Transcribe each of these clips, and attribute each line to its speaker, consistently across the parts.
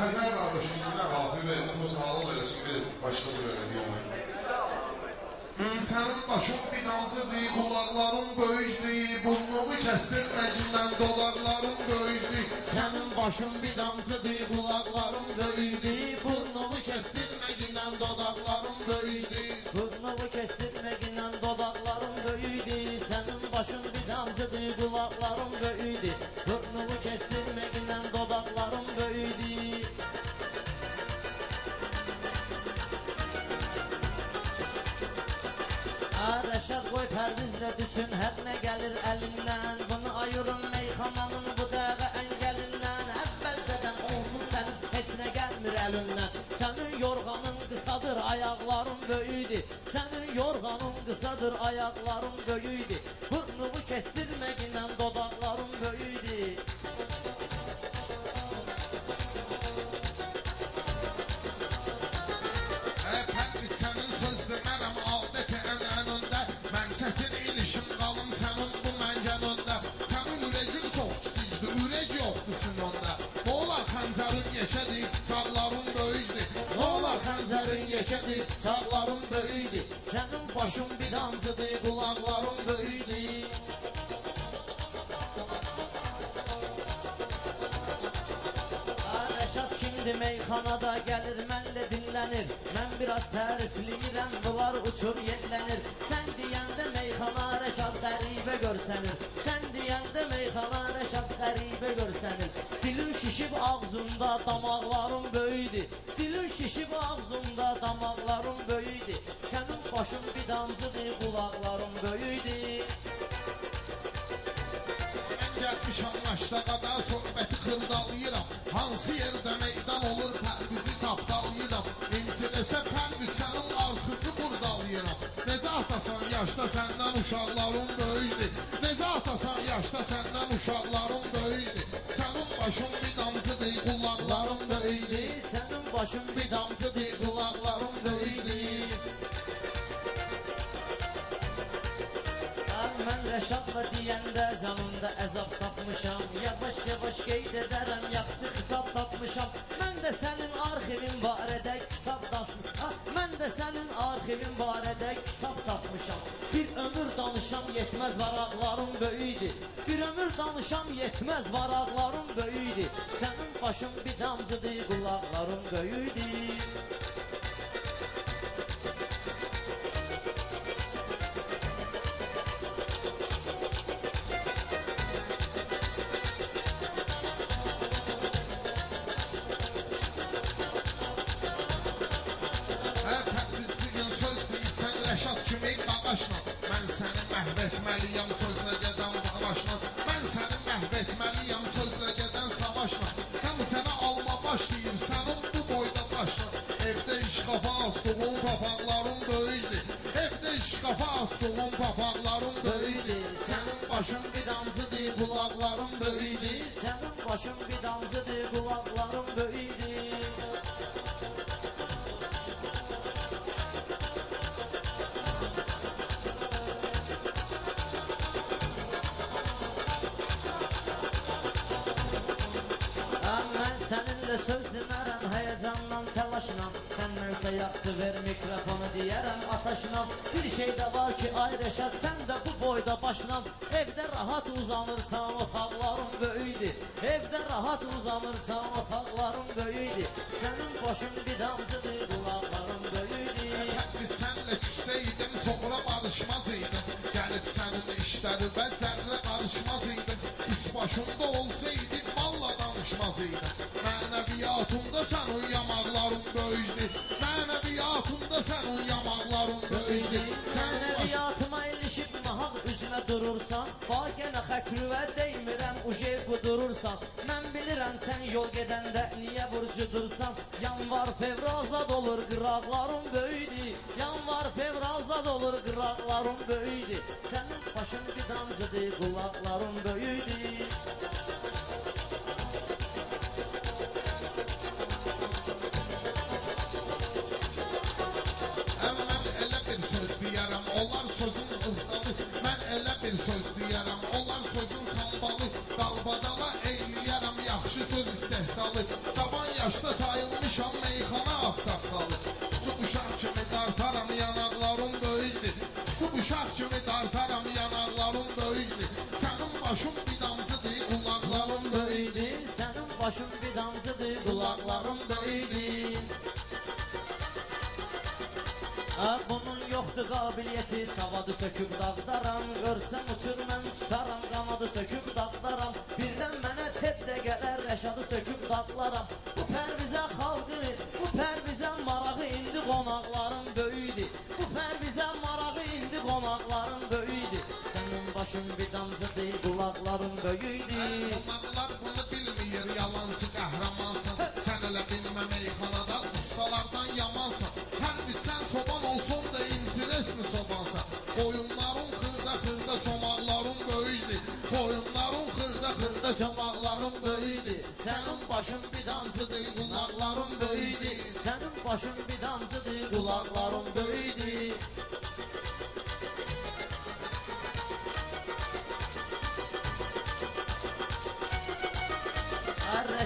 Speaker 1: Xəzər qardaşımız bir dənə Rafi bəy bu misalın eləsin biraz başqa cür elə deyəm. Sənin başın binancıdır, qulaqların böyücdür, burnumu kəstin məcindən dolarların böyücdür. Sənin başın binancıdır, qulaqların böyücdür, burnumu kəstin məcindən dodaqların böyücdür.
Speaker 2: Burnumu kəstin məcindən dodaqların böyücdür, sənin başın binancıdır, qulaqların böyücdür, burnumu Perdizle düşün her ne gelir elinden. Bunu ayırın meyhananın bu dağı engelinden. Evvelceden olsun senin hiç ne gelmir elinden. Senin yorganın kısadır ayakların böyüdü Senin yorganın kısadır ayakların böyüdü Burnumu kestirmegiyle dodaklarım böyüdü
Speaker 1: çətin ilişim qalım sənin bu məngənəndə Sənin ürəyin çox kiçikdir, ürək yoxdur sinonda Nə olar xəncərin yekədir, sağların böyükdür Nə olar xəncərin yekədir, sağların böyükdür
Speaker 2: Senin başın bir damcıdı kulakların böyüdü Reşat kimdi meyxanada gelir mənlə dinlənir Mən biraz tərifləyirəm bunlar uçur yedlənir Sən deyəndə meyxana Reşat qəribə görsənir Sən deyəndə meyxana Reşat qəribə görsənir Dilin şişib ağzında damaqların böyüdü. Dilin şişib ağzında damaqların böyüdü. Sənin başın bir damcıdır qulaqların böyüdü.
Speaker 1: Mən gəlmişəm maştaqada söhbəti xırdalayıram Hansı yerdə meydan səndən uşaqların böyükdür Necə atasan yaşda səndən uşaqların böyükdür Sənin başın bir damcıdır, qulaqların böyükdür
Speaker 2: Sənin başın bir
Speaker 1: Bir damcıdır, qulaqların böyükdür
Speaker 2: Mən Rəşadla deyəndə canımda əzab tapmışam. Yavaş yavaş qeyd edərəm yaxşı xitab tapmışam Mən də sənin arxivin barədə kitab daşmışam Də sənin arxivin barədə kitab tapmışam? Bir ömür danışam yetməz varaqlarım böyüdü Bir ömür danışam yetməz varaqlarım böyüdü Sənin başın bir damcıdır qulaqlarım böyüdü
Speaker 1: qaqaşla Mən səni məhv etməliyəm sözlə gedən bağlaşla Mən səni məhv etməliyəm sözlə gedən savaşla. Həm sənə alma baş deyir sənin bu boyda başla. Evdə işqafa astığın papaqların böyükdür Evdə işqafa astığın papaqların böyükdür Sənin başın bir damcıdır, qulaqların böyükdür
Speaker 2: Sənin başın bir damcıdır, qulaqların böyüdü səninlə söz dinərəm həyəcanla, təlaşla Səndənsə yaxşı ver mikrofonu deyərəm ataşla Bir şey də var ki ay Rəşad sən də bu boyda başla Evdə rahat uzanırsan otaqların böyüdü Evdə rahat uzanırsan otaqların böyüdü Sənin başın bir damcıdır qulaqların böyüdü
Speaker 1: Biz senle küsseydim sonra Mənəviyyatımda sənin yamaqların böyüzdü Mənəviyyatımda sənin yamaqların böyüzdü Sənin baş...
Speaker 2: Mənəviyyatıma ilişib nahaq üzümə durursan Bax yenə xəkrüvə deymirəm uje qudurursan Mən bilirəm sən yol gedəndə niyə burcudursan Yanvar fevrazad olur qıraqların böyüdü. Yanvar fevrazad olur qıraqların böyüdü. Sənin başın bir damcıdır qulaqların böyüdü
Speaker 1: bir söz deyərəm, onlar sözün sambalı Dalbadala eyləyərəm yaxşı söz istehsalı Cavan yaşda sayılmışam meyxana ağsaqqalı. Tutub uşaq kimi dartaram yanaqlarım böyükdür. Tutub uşaq kimi dartaram yanaqlarım böyükdür. Sənin başın
Speaker 2: yoktu kabiliyeti Savadı söküp dağdaram. Görsem uçur mən tutaram Qanadı söküp dağdaram. Birdən mənə teddə gələr Rəşadı söküp dağlaram Bu pərvizə xalqı Bu pərvizə marağı indi qonaqların böyüdü. Bu pərvizə marağı indi qonaqların böyüdü Başım vidansıdır, qulaqlarım böyüydü
Speaker 1: Qonaqlar bunu bilmir, yalancı qəhrəmansan Sən elə bilmə meyxanada, ustalardan yamansan Hər bir sən çoban olsun da interesli çobansan Oyunların xırda-xırda çomaqların böyüydü Oyunların xırda-xırda çomaqların böyüydü Sənin başın vidansıdır, qulaqların böyüydü
Speaker 2: Sənin başın vidansıdır, qulaqların böyüydü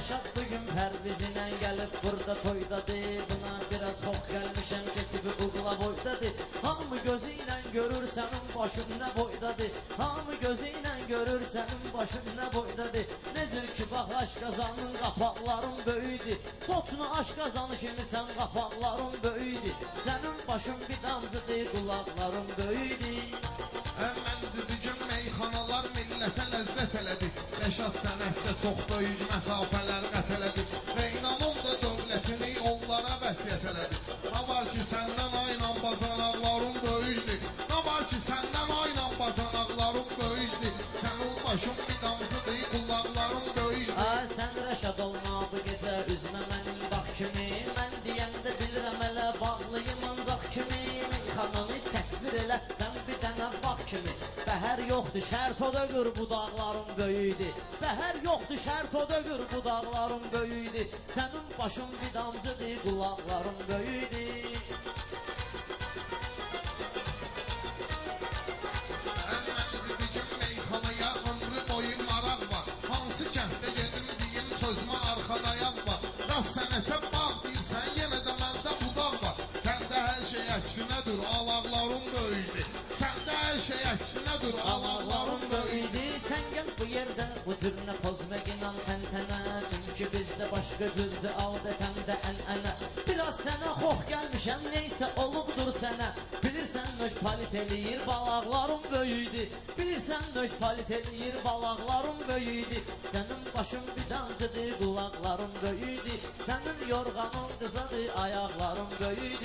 Speaker 2: Rəşad bugün pərvizinə gəlib burada toydadır Buna biraz xox gəlmişəm keçib uğla boydadır Hamı gözü ilə görür sənin başın nə boydadır Hamı gözü ilə görür sənin başın nə boydadır Necür ki bax aşqazanın qapaqların böyüdü Totunu aşqazanı kimi sən qapaqların böyüdü Sənin başın bir damcıdır qulaqların böyüdü
Speaker 1: Mən dedigim meyxanalar millətə ləzzət elədi Rəşad sənətdə çox böyük məsafələr qət elədi. Və inanım da dövlətini onlara vəsiyyət elədi. Nə var ki səndən ayla bazanaqların böyükdür. Nə var ki səndən ayla bazanaqların böyükdür. Sənin başın bir damcıdır, qulaqların
Speaker 2: yoxdur şərt o da qır bu dağların böyüdü Bəhər yoxdur şərt o da qır bu dağların böyüdü Sənin başın bir damcıdır qulaqların
Speaker 1: var. Hansı kənddə gedim deyim sözümə arxadayaq var. Rast sənətə alaqların böyükdür
Speaker 2: böyüdü Sən gəl bu yerdə bu cür nə pozmaq inan təntənə Çünki bizdə başqa cürdür adətən də ənənə Biraz sənə xox gəlmişəm neysə olubdur sənə Bilirsən nöş palit eləyir balaqların böyüdü Bilirsən nöş palit eləyir balaqların böyüdü Sənin başın bir damcıdır qulaqların böyüdü Sənin yorğanın qızadır ayaqların böyüdü